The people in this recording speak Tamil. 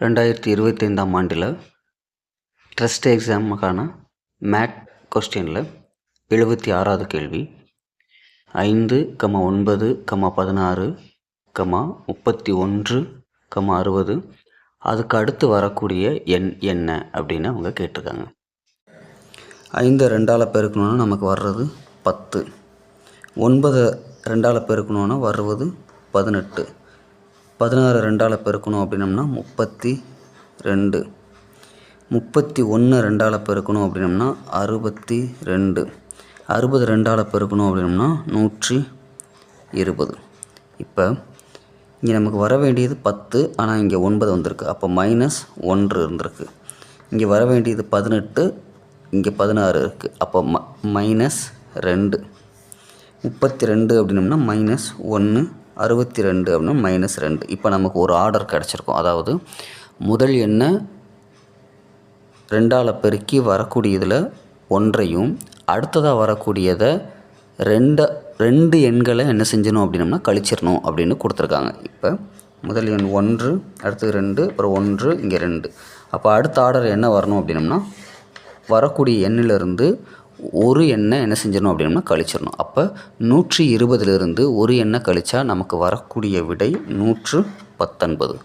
ரெண்டாயிரத்தி இருபத்தைந்தாம் ஆண்டில் ட்ரஸ்ட் எக்ஸாமுக்கான மேட் கொஸ்டினில் எழுபத்தி ஆறாவது கேள்வி ஐந்து கமா ஒன்பது கமா பதினாறு கமா முப்பத்தி ஒன்று கமா அறுபது அதுக்கு அடுத்து வரக்கூடிய எண் என்ன அப்படின்னு அவங்க கேட்டிருக்காங்க. ஐந்து ரெண்டால் பெருக்கணுன்னா நமக்கு வர்றது பத்து. ஒன்பது ரெண்டால் பெருக்கணுன்னா வருவது பதினெட்டு. பதினாறு ரெண்டால் பெருக்கணும் அப்படின்னம்னா முப்பத்தி ரெண்டு. முப்பத்தி ஒன்று ரெண்டால் பெருக்கணும் அப்படின்னம்னா அறுபத்தி ரெண்டு. அறுபது ரெண்டால் பெருக்கணும் அப்படின்னம்னா நூற்றி இருபது. இப்போ இங்கே நமக்கு வர வேண்டியது பத்து ஆனால் இங்கே ஒன்பது வந்திருக்கு. அப்போ மைனஸ் ஒன்று இருந்திருக்கு. இங்கே வர வேண்டியது பதினெட்டு இங்கே பதினாறு இருக்குது அப்போ ம மைனஸ் ரெண்டு. முப்பத்தி ரெண்டு அப்படின்னம்னா மைனஸ் ஒன்று அறுபத்தி ரெண்டு அப்படின்னா மைனஸ் ரெண்டு. இப்போ நமக்கு ஒரு ஆர்டர் கிடச்சிருக்கும். அதாவது முதல் எண்ணை ரெண்டால் பெருக்கி வரக்கூடியதில் ஒன்றையும் அடுத்ததாக வரக்கூடியதை ரெண்டு ரெண்டு எண்களை என்ன செஞ்சணும் அப்படின்னம்னா கழிச்சிடணும் அப்படின்னு கொடுத்துருக்காங்க. இப்போ முதல் எண் ஒன்று அடுத்தது ரெண்டு அப்புறம் ஒன்று இங்கே ரெண்டு. அப்போ அடுத்த ஆர்டர் என்ன வரணும் அப்படின்னம்னா வரக்கூடிய எண்ணிலிருந்து ஒரு எண்ணை என்ன செஞ்சிடணும் அப்படின்னா கழிச்சிடணும். அப்போ நூற்றி இருபதுலேருந்து ஒரு எண்ணெய் கழித்தா நமக்கு வரக்கூடிய விடை நூற்று பத்தொன்பது.